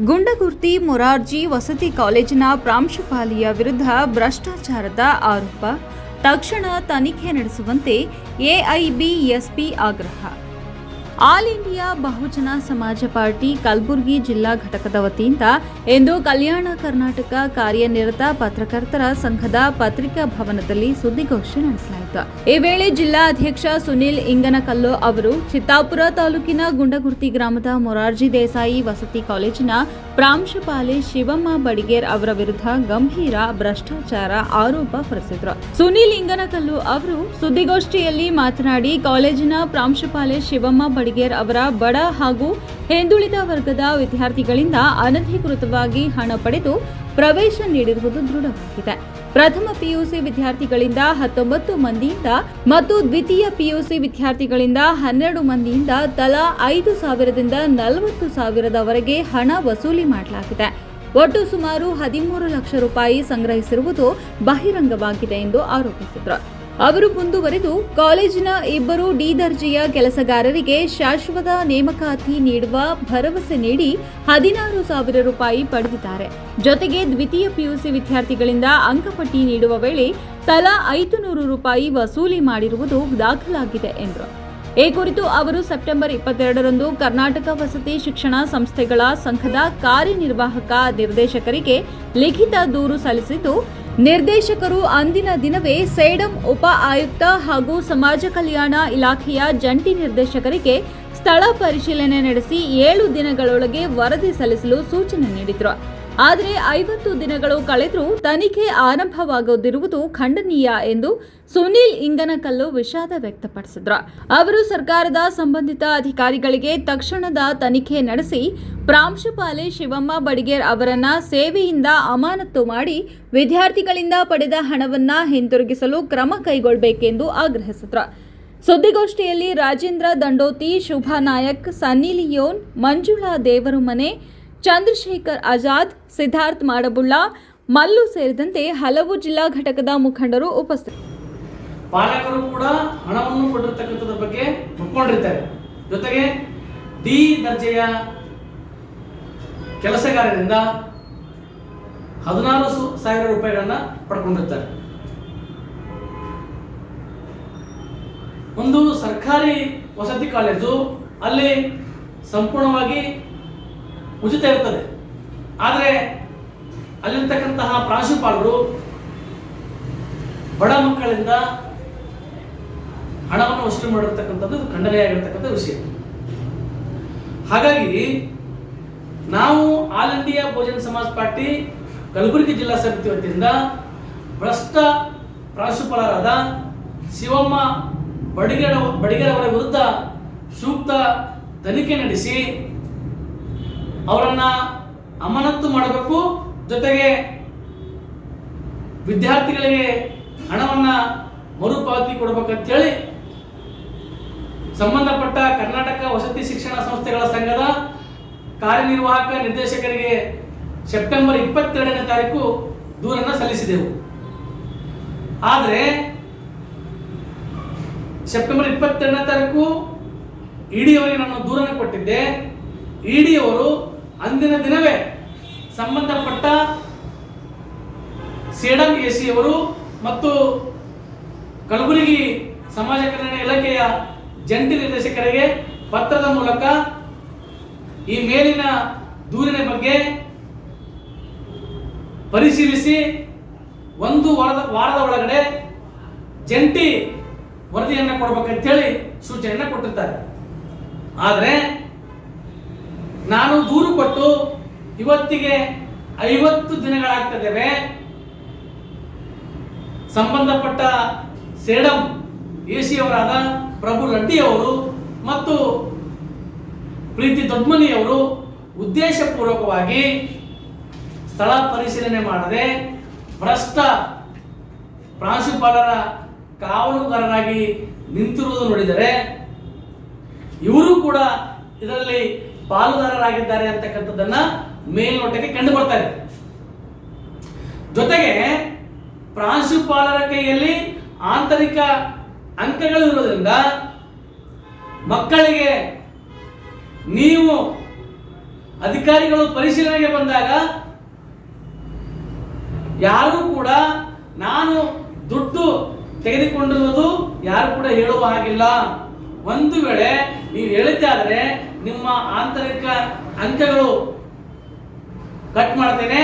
ಗುಂಡಗುರ್ತಿ ಮೊರಾರ್ಜಿ ವಸತಿ ಕಾಲೇಜಿನ ಪ್ರಾಂಶುಪಾಲಿಯ ವಿರುದ್ಧ ಭ್ರಷ್ಟಾಚಾರದ ಆರೋಪ. ತಕ್ಷಣ ತನಿಖೆ ನಡೆಸುವಂತೆ ಎಐಬಿಎಸ್ಪಿ ಆಗ್ರಹ. ಆಲ್ ಇಂಡಿಯಾ ಬಹುಜನ ಸಮಾಜ ಪಾರ್ಟಿ ಕಲಬುರಗಿ ಜಿಲ್ಲಾ ಘಟಕದ ವತಿಯಿಂದ ಇಂದು ಕಲ್ಯಾಣ ಕರ್ನಾಟಕ ಕಾರ್ಯನಿರತ ಪತ್ರಕರ್ತರ ಸಂಘದ ಪತ್ರಿಕಾ ಭವನದಲ್ಲಿ ಸುದ್ದಿಗೋಷ್ಠಿ ನಡೆಸಲಾಯಿತು. ಈ ವೇಳೆ ಜಿಲ್ಲಾ ಅಧ್ಯಕ್ಷ ಸುನಿಲ್ ಇಂಗನಕಲ್ಲು ಅವರು ಚಿತ್ತಾಪುರ ತಾಲೂಕಿನ ಗುಂಡಗುರ್ತಿ ಗ್ರಾಮದ ಮೊರಾರ್ಜಿ ದೇಸಾಯಿ ವಸತಿ ಕಾಲೇಜಿನ ಪ್ರಾಂಶುಪಾಲೆ ಶಿವಮ್ಮ ಬಡಿಗೇರ್ ಅವರ ವಿರುದ್ಧ ಗಂಭೀರ ಭ್ರಷ್ಟಾಚಾರ ಆರೋಪ ಹೊರಿಸಿದ್ರು. ಸುನಿಲ್ ಇಂಗನಕಲ್ಲು ಅವರು ಸುದ್ದಿಗೋಷ್ಠಿಯಲ್ಲಿ ಮಾತನಾಡಿ, ಕಾಲೇಜಿನ ಪ್ರಾಂಶುಪಾಲೆ ಶಿವಮ್ಮ ಬಡಿಗೇರ್ ಅವರ ಬಡ ಹಾಗೂ ಹಿಂದುಳಿದ ವರ್ಗದ ವಿದ್ಯಾರ್ಥಿಗಳಿಂದ ಅನಧಿಕೃತವಾಗಿ ಹಣ ಪಡೆದು ಪ್ರವೇಶ ನೀಡಿರುವುದು ದೃಢವಾಗಿದೆ. ಪ್ರಥಮ ಪಿಯುಸಿ ವಿದ್ಯಾರ್ಥಿಗಳಿಂದ ಹತ್ತೊಂಬತ್ತು ಮಂದಿಯಿಂದ ಮತ್ತು ದ್ವಿತೀಯ ಪಿಯುಸಿ ವಿದ್ಯಾರ್ಥಿಗಳಿಂದ ಹನ್ನೆರಡು ಮಂದಿಯಿಂದ ತಲಾ ಐದು ಸಾವಿರದಿಂದ ನಲವತ್ತು ಸಾವಿರದವರೆಗೆ ಹಣ ವಸೂಲಿ ಮಾಡಲಾಗಿದೆ. ಒಟ್ಟು ಸುಮಾರು ಹದಿಮೂರು ಲಕ್ಷ ರೂಪಾಯಿ ಸಂಗ್ರಹಿಸಿರುವುದು ಬಹಿರಂಗವಾಗಿದೆ ಎಂದು ಆರೋಪಿಸಿದರು. ಅವರು ಮುಂದುವರೆದು ಕಾಲೇಜಿನ ಇಬ್ಬರು ಡಿ ದರ್ಜೆಯ ಕೆಲಸಗಾರರಿಗೆ ಶಾಶ್ವತ ನೇಮಕಾತಿ ನೀಡುವ ಭರವಸೆ ನೀಡಿ ಹದಿನಾರು ಸಾವಿರ ರೂಪಾಯಿ ಪಡೆದಿದ್ದಾರೆ. ಜೊತೆಗೆ ದ್ವಿತೀಯ ಪಿಯುಸಿ ವಿದ್ಯಾರ್ಥಿಗಳಿಂದ ಅಂಕಪಟ್ಟಿ ನೀಡುವ ವೇಳೆ ತಲಾ ಐದು ನೂರು ರೂಪಾಯಿ ವಸೂಲಿ ಮಾಡಿರುವುದು ದಾಖಲಾಗಿದೆ ಎಂದರು. ಈ ಕುರಿತು ಅವರು ಸೆಪ್ಟೆಂಬರ್ ಇಪ್ಪತ್ತೆರಡರಂದು ಕರ್ನಾಟಕ ವಸತಿ ಶಿಕ್ಷಣ ಸಂಸ್ಥೆಗಳ ಸಂಘದ ಕಾರ್ಯನಿರ್ವಾಹಕ ನಿರ್ದೇಶಕರಿಗೆ ಲಿಖಿತ ದೂರು ಸಲ್ಲಿಸಿದ್ದು ನಿರ್ದೇಶಕರು ಅಂದಿನ ದಿನವೇ ಸೇಡಂ ಉಪ ಆಯುಕ್ತ ಹಾಗೂ ಸಮಾಜ ಕಲ್ಯಾಣ ಇಲಾಖೆಯ ಜಂಟಿ ನಿರ್ದೇಶಕರಿಗೆ ಸ್ಥಳ ಪರಿಶೀಲನೆ ನಡೆಸಿ ಏಳು ದಿನಗಳೊಳಗೆ ವರದಿ ಸಲ್ಲಿಸಲು ಸೂಚನೆ ನೀಡಿದ್ರು. ಆದರೆ ಐವತ್ತು ದಿನಗಳು ಕಳೆದರೂ ತನಿಖೆ ಆರಂಭವಾಗದಿರುವುದು ಖಂಡನೀಯ ಎಂದು ಸುನೀಲ್ ಇಂಗನಕಲ್ಲು ವಿಷಾದ ವ್ಯಕ್ತಪಡಿಸಿದ್ರು. ಅವರು ಸರ್ಕಾರದ ಸಂಬಂಧಿತ ಅಧಿಕಾರಿಗಳಿಗೆ ತಕ್ಷಣದ ತನಿಖೆ ನಡೆಸಿ ಪ್ರಾಂಶುಪಾಲೆ ಶಿವಮ್ಮ ಬಡಿಗೇರ್ ಅವರನ್ನ ಸೇವೆಯಿಂದ ಅಮಾನತು ಮಾಡಿ ವಿದ್ಯಾರ್ಥಿಗಳಿಂದ ಪಡೆದ ಹಣವನ್ನ ಹಿಂತಿರುಗಿಸಲು ಕ್ರಮ ಕೈಗೊಳ್ಳಬೇಕೆಂದು ಆಗ್ರಹಿಸಿದ್ರು. ಸುದ್ದಿಗೋಷ್ಠಿಯಲ್ಲಿ ರಾಜೇಂದ್ರ ದಂಡೋತಿ, ಶುಭಾ ನಾಯಕ್, ಸನ್ನಿ ಲಿಯೋನ್, ಮಂಜುಳಾ ದೇವರುಮನೆ ಚಂದ್ರಶೇಖರ್ ಆಜಾದ್, ಸಿದ್ಧಾರ್ಥ್ ಮಾಡಬುಳ್ಳ ಮಲ್ಲು ಸೇರಿದಂತೆ ಹಲವು ಜಿಲ್ಲಾ ಘಟಕದ ಮುಖಂಡರು ಉಪಸ್ಥಿತ ಪಾಲಕರು ಕೂಡ ಹಣವನ್ನು ಕೊಟ್ಟಿರ್ತಕ್ಕಂಥದ್ರ ಬಗ್ಗೆ ಒಪ್ಕೊಂಡಿರ್ತಾರೆ. ಜೊತೆಗೆ ಡಿ ದರ್ಜೆಯ ಕೆಲಸಗಾರರಿಂದ ಹದಿನಾರು ಸಾವಿರ ರೂಪಾಯಿಗಳನ್ನ ಪಡ್ಕೊಂಡಿರ್ತಾರೆ. ಒಂದು ಸರ್ಕಾರಿ ವಸತಿ ಕಾಲೇಜು, ಅಲ್ಲಿ ಸಂಪೂರ್ಣವಾಗಿ ಉಚಿತ ಇರ್ತದೆ ಆದರೆ ಅಲ್ಲಿರ್ತಕ್ಕಂತಹ ಪ್ರಾಂಶುಪಾಲರು ಬಡ ಮಕ್ಕಳಿಂದ ಹಣವನ್ನು ವಸೂಲಿ ಮಾಡಿರ್ತಕ್ಕಂಥದ್ದು ಖಂಡನೆಯಾಗಿರ್ತಕ್ಕಂಥ ವಿಷಯ. ಹಾಗಾಗಿ ನಾವು ಆಲ್ ಇಂಡಿಯಾ ಭೋಜನ ಸಮಾಜ್ ಪಾರ್ಟಿ ಕಲಬುರಗಿ ಜಿಲ್ಲಾ ಸಮಿತಿ ವತಿಯಿಂದ ಭ್ರಷ್ಟ ಪ್ರಾಂಶುಪಾಲರಾದ ಶಿವಮ್ಮ ಬಡಿಗೇರ, ಬಡಿಗೇರವರ ವಿರುದ್ಧ ಸೂಕ್ತ ತನಿಖೆ ನಡೆಸಿ ಅವರನ್ನ ಅಮಾನತ್ತು ಮಾಡಬೇಕು. ಜೊತೆಗೆ ವಿದ್ಯಾರ್ಥಿಗಳಿಗೆ ಹಣವನ್ನ ಮರುಪಾವತಿ ಕೊಡಬೇಕಂತೇಳಿ ಸಂಬಂಧಪಟ್ಟ ಕರ್ನಾಟಕ ವಸತಿ ಶಿಕ್ಷಣ ಸಂಸ್ಥೆಗಳ ಸಂಘದ ಕಾರ್ಯನಿರ್ವಾಹಕ ನಿರ್ದೇಶಕರಿಗೆ ಸೆಪ್ಟೆಂಬರ್ ಇಪ್ಪತ್ತೆರಡನೇ ತಾರೀಕು ದೂರನ್ನ ಸಲ್ಲಿಸಿದೆವು. ಆದರೆ ಸೆಪ್ಟೆಂಬರ್ ಇಪ್ಪತ್ತೆರಡನೇ ತಾರೀಕು ಇಡಿ ಅವರಿಗೆ ನಾನು ದೂರನ್ನು ಕೊಟ್ಟಿದ್ದೆ. ಇಡಿ ಅವರು ಅಂದಿನ ದಿನವೇ ಸಂಬಂಧಪಟ್ಟ ಸೇಡಂ ಎ ಸಿ ಅವರು ಮತ್ತು ಕಲಬುರಗಿ ಸಮಾಜ ಕಲ್ಯಾಣ ಇಲಾಖೆಯ ಜಂಟಿ ನಿರ್ದೇಶಕರಿಗೆ ಪತ್ರದ ಮೂಲಕ ಈ ಮೇಲಿನ ದೂರಿನ ಬಗ್ಗೆ ಪರಿಶೀಲಿಸಿ ಒಂದು ವಾರದ ವಾರದ ಒಳಗಡೆ ಜಂಟಿ ವರದಿಯನ್ನು ಕೊಡ್ಬೇಕಂತೇಳಿ ಸೂಚನೆಯನ್ನು ಕೊಟ್ಟಿರ್ತಾರೆ. ಆದರೆ ನಾನು ದೂರು ಕೊಟ್ಟು ಇವತ್ತಿಗೆ ಐವತ್ತು ದಿನಗಳಾಗ್ತದೇವೆ. ಸಂಬಂಧಪಟ್ಟ ಸೇಡಂ ಎಸಿ ಅವರಾದ ಪ್ರಭು ರೆಡ್ಡಿಯವರು ಮತ್ತು ಪ್ರೀತಿ ದೊಡ್ಮನಿಯವರು ಉದ್ದೇಶಪೂರ್ವಕವಾಗಿ ಸ್ಥಳ ಪರಿಶೀಲನೆ ಮಾಡದೆ ಭ್ರಷ್ಟ ಪ್ರಾಂಶುಪಾಲರ ಕಾವಲುಗಾರರಾಗಿ ನಿಂತಿರುವುದು ನೋಡಿದರೆ ಇವರು ಕೂಡ ಇದರಲ್ಲಿ ಪಾಲುದಾರರಾಗಿದ್ದಾರೆ ಅಂತಕ್ಕಂಥದ್ದನ್ನ ಮೇಲ್ನೋಟಕ್ಕೆ ಕಂಡು ಬರ್ತಾ ಇದೆ. ಜೊತೆಗೆ ಪ್ರಾಂಶುಪಾಲರ ಕೈಯಲ್ಲಿ ಆಂತರಿಕ ಅಂಕಗಳು ಇರೋದ್ರಿಂದ ಮಕ್ಕಳಿಗೆ ನೀವು ಅಧಿಕಾರಿಗಳು ಪರಿಶೀಲನೆಗೆ ಬಂದಾಗ ಯಾರು ಕೂಡ ನಾನು ದುಡ್ಡು ತೆಗೆದುಕೊಂಡಿರುವುದು ಯಾರು ಕೂಡ ಹೇಳುವ ಹಾಗಿಲ್ಲ. ಒಂದು ವೇಳೆ ನೀವು ಹೇಳಿದ್ದಾದರೆ ನಿಮ್ಮ ಆಂತರಿಕ ಅಂಕಗಳು ಕಟ್ ಮಾಡ್ತೇನೆ.